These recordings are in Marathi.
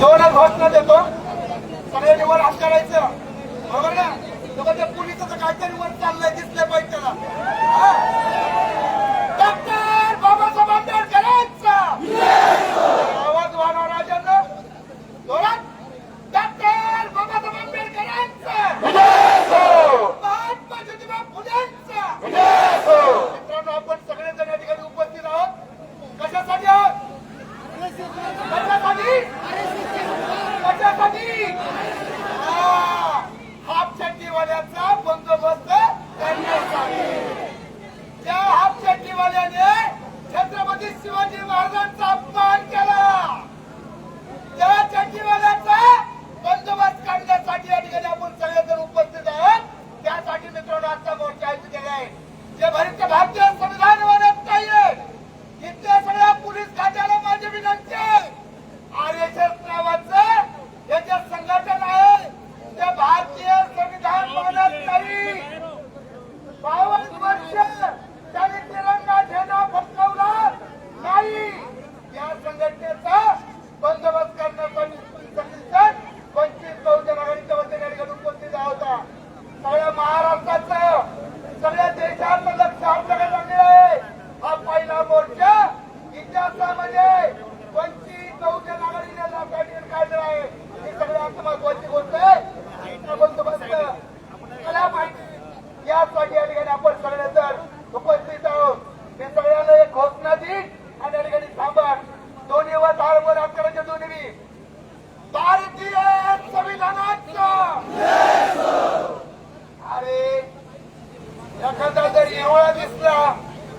दोनच घोषणा देतो. पण हे निवड आज करायचं बरोबर ना? त्या पोलिसाचं काहीतरी वर चाललंय 希望今天晚上。सगळ्या महाराष्ट्राचं सगळ्या देशाचं लक्ष आमच्याकडे लागलेलं आहे.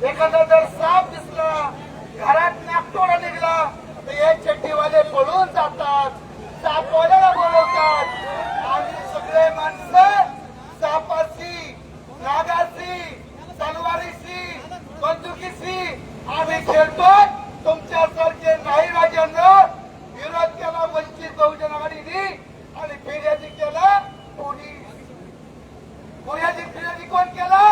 एखादा जर साप दिसला घरात नागतोडा निघला तर हे चट्टीवाले पळून जातात. सापवाल्याला बोलवतात. आणि सगळे माणसं सापाशी नागाशी तलवारीशी बंदुकीशी आम्ही खेळतो. तुमच्यासारखे नाही राजांना विरोध केला वंचित बहुजन आघाडीने आणि फिर्यादी केला कोणी? फिर्यादी फिर्यादी कोण केला?